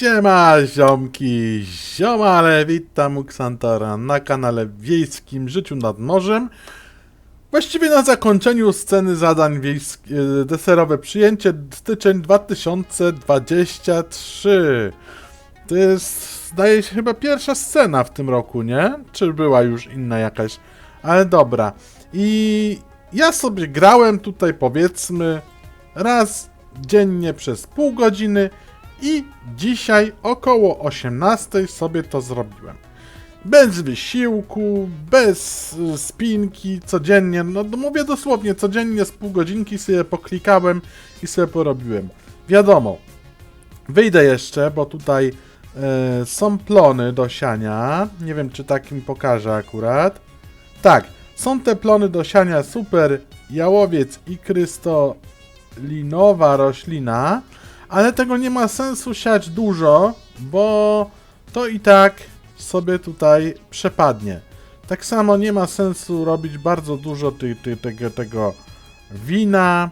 Siema ziomki, ziomale, witam u Xantora na kanale Wiejskim Życiu nad Morzem. Właściwie na zakończeniu sceny zadań wiejsk- e, deserowe przyjęcie styczeń 2023. To jest, zdaje się, chyba pierwsza scena w tym roku, nie? Czy była już inna jakaś? Ale dobra. I ja sobie grałem tutaj powiedzmy raz dziennie przez pół godziny i dzisiaj około 18 sobie to zrobiłem. Bez wysiłku, bez y, spinki, codziennie, no no mówię dosłownie, codziennie z pół godzinki sobie poklikałem i sobie porobiłem. Wiadomo, wyjdę jeszcze, bo tutaj e, są plony do siania. Nie wiem, czy tak mi pokażę akurat. Tak, są te plony do siania super jałowiec i krystolinowa roślina, ale tego nie ma sensu siać dużo, bo to i tak sobie tutaj przepadnie. Tak samo nie ma sensu robić bardzo dużo ty, ty, tego, tego wina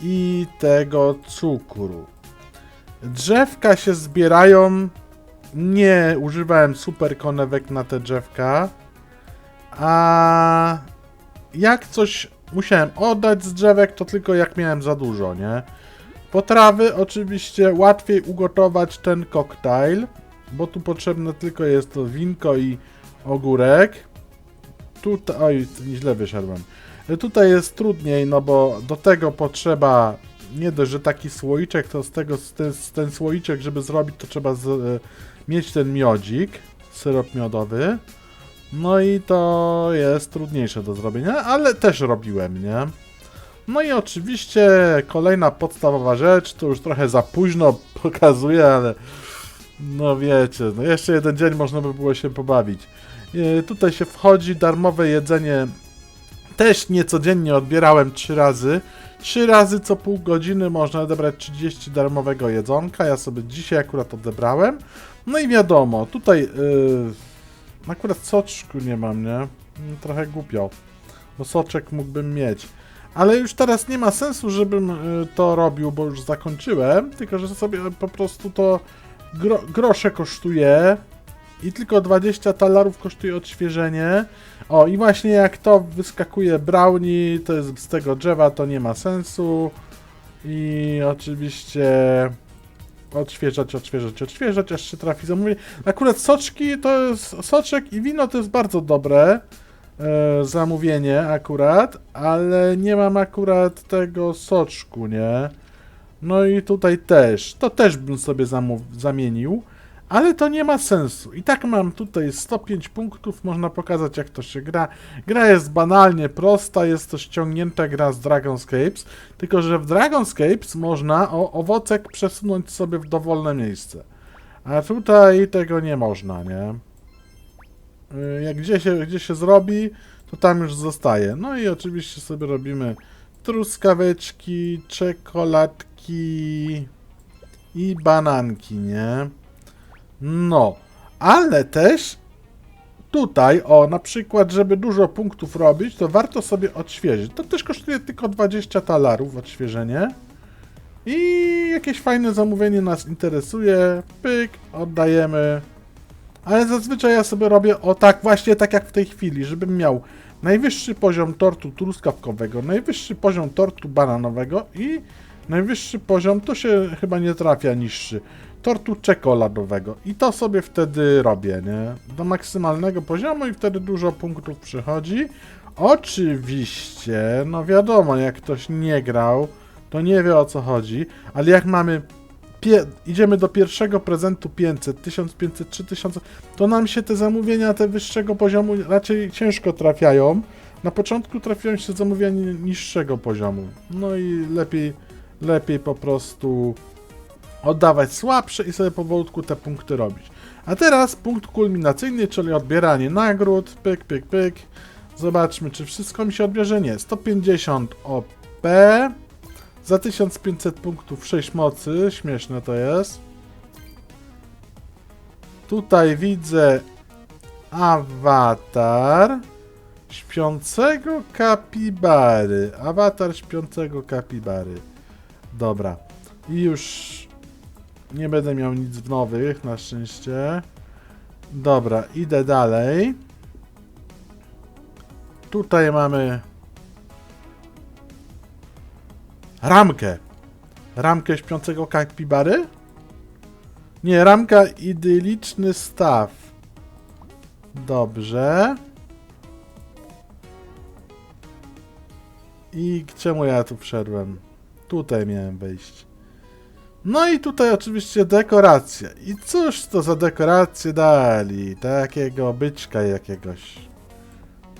i tego cukru. Drzewka się zbierają. Nie używałem super konewek na te drzewka. A jak coś musiałem oddać z drzewek, to tylko jak miałem za dużo, nie? Potrawy oczywiście łatwiej ugotować ten koktajl, bo tu potrzebne tylko jest to winko i ogórek. Tutaj, oj, źle wyszedłem. Tutaj jest trudniej, no bo do tego potrzeba nie dość, że taki słoiczek, to z tego z ten, ten słoiczek, żeby zrobić, to trzeba z, e, mieć ten miodzik, syrop miodowy. No i to jest trudniejsze do zrobienia, ale też robiłem, nie? No i oczywiście kolejna podstawowa rzecz, to już trochę za późno pokazuję, ale no wiecie, no jeszcze jeden dzień można by było się pobawić. Yy, tutaj się wchodzi, darmowe jedzenie też niecodziennie odbierałem trzy razy. Trzy razy co pół godziny można odebrać 30 darmowego jedzonka. Ja sobie dzisiaj akurat odebrałem. No i wiadomo, tutaj yy, akurat soczku nie mam, nie? Mm, Trochę głupio, bo soczek mógłbym mieć. Ale już teraz nie ma sensu, żebym y, to robił, bo już zakończyłem, tylko że sobie po prostu to gro, grosze kosztuje i tylko 20 talarów kosztuje odświeżenie. O, i właśnie jak to wyskakuje brownie, to jest z tego drzewa, to nie ma sensu. I oczywiście odświeżać, odświeżać, odświeżać, aż się trafi zamówienie. Akurat soczki to jest, soczek i wino to jest bardzo dobre e, zamówienie akurat, ale nie mam akurat tego soczku, nie? No i tutaj też, to też bym sobie zamienił, ale to nie ma sensu. I tak mam tutaj 105 punktów, można pokazać jak to się gra. Gra jest banalnie prosta, jest to ściągnięta gra z Dragonscapes, tylko że w Dragonscapes można o owocek przesunąć sobie w dowolne miejsce. A tutaj tego nie można, nie? Y, Jak gdzie się, gdzie się zrobi, to tam już zostaje. No i oczywiście sobie robimy truskaweczki, czekoladki i bananki, nie? No, ale też tutaj, o, na przykład, żeby dużo punktów robić, to warto sobie odświeżyć. To też kosztuje tylko 20 talarów odświeżenie. I jakieś fajne zamówienie nas interesuje. Pyk, oddajemy. Ale zazwyczaj ja sobie robię o tak, właśnie tak jak w tej chwili, żebym miał najwyższy poziom tortu truskawkowego, najwyższy poziom tortu bananowego i najwyższy poziom, to się chyba nie trafia niższy, tortu czekoladowego. I to sobie wtedy robię, nie? Do maksymalnego poziomu i wtedy dużo punktów przychodzi. Oczywiście, no wiadomo, jak ktoś nie grał, to nie wie o co chodzi, ale jak mamy idziemy do pierwszego prezentu 500, 1500, 3000, to nam się te zamówienia te wyższego poziomu raczej ciężko trafiają. Na początku trafiają się zamówienia niższego poziomu. No i lepiej, lepiej po prostu oddawać słabsze i sobie powolutku te punkty robić. A teraz punkt kulminacyjny, czyli odbieranie nagród, pyk, pyk, pyk. Zobaczmy, czy wszystko mi się odbierze. Nie, 150 OP. Za 1500 punktów 6 mocy, śmieszne to jest. Tutaj widzę awatar śpiącego kapibary. Awatar śpiącego kapibary. Dobra. I już Nie będę miał nic w nowych, na szczęście. Dobra, idę dalej. Tutaj mamy ramkę. Ramkę śpiącego kapibary? Nie, ramka idyliczny staw. Dobrze. I czemu ja tu wszedłem? Tutaj miałem wejść. No i tutaj oczywiście dekoracje. I cóż to za dekoracje dali? Takiego byczka jakiegoś.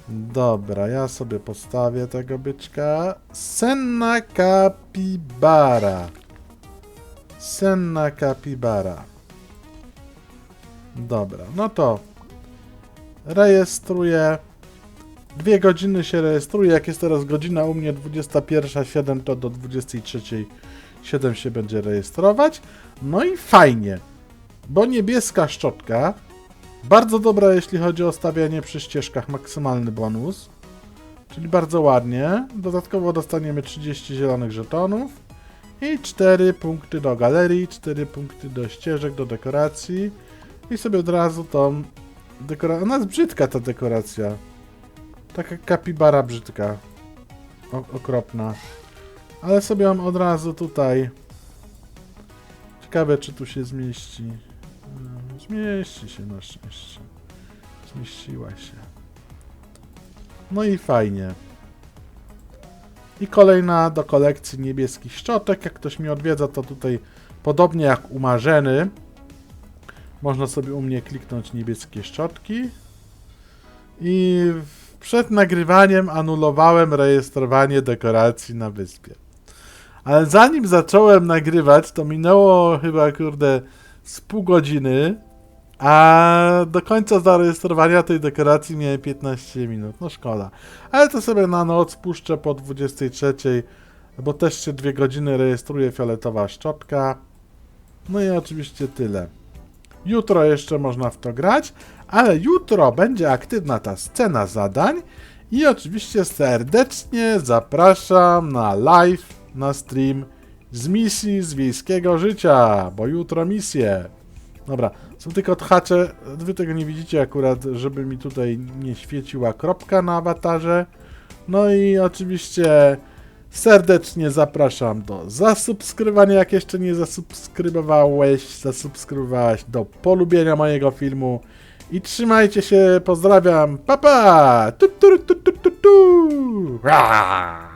Dobra, ja sobie postawię tego byczka. Senna Capybara. Senna Capybara. Dobra, no to rejestruję. Dwie godziny się rejestruje. Jak jest teraz godzina u mnie 21.07, to do 23.07 się będzie rejestrować. No i fajnie, bo niebieska szczotka. Bardzo dobra, jeśli chodzi o stawianie przy ścieżkach, maksymalny bonus. Czyli bardzo ładnie. Dodatkowo dostaniemy 30 zielonych żetonów i 4 punkty do galerii, 4 punkty do ścieżek, do dekoracji. I sobie od razu tą dekorację. Ona jest brzydka ta dekoracja. Taka kapibara brzydka. O, okropna. Ale sobie ją od razu tutaj. Ciekawe, czy tu się zmieści. Zmieści się na szczęście. Zmieściła się. No i fajnie. I kolejna do kolekcji niebieskich szczotek. Jak ktoś mi odwiedza, to tutaj podobnie jak u Marzeny. Można sobie u mnie kliknąć niebieskie szczotki. I przed nagrywaniem anulowałem rejestrowanie dekoracji na wyspie. Ale zanim zacząłem nagrywać, to minęło chyba, kurde, z pół godziny, a do końca zarejestrowania tej dekoracji miałem 15 minut. No szkoda. Ale to sobie na noc puszczę po 23, bo też się dwie godziny rejestruje fioletowa szczotka. No i oczywiście tyle. Jutro jeszcze można w to grać, ale jutro będzie aktywna ta scena zadań i oczywiście serdecznie zapraszam na live, na stream z misji z wiejskiego życia, bo jutro misje. Dobra, są tylko tchacze, wy tego nie widzicie akurat, żeby mi tutaj nie świeciła kropka na awatarze. No i oczywiście serdecznie zapraszam do zasubskrybowania, jak jeszcze nie zasubskrybowałeś, zasubskrybowałaś, do polubienia mojego filmu. I trzymajcie się, pozdrawiam, papa! Tu, tu, tu, tu, tu, tu. Ra!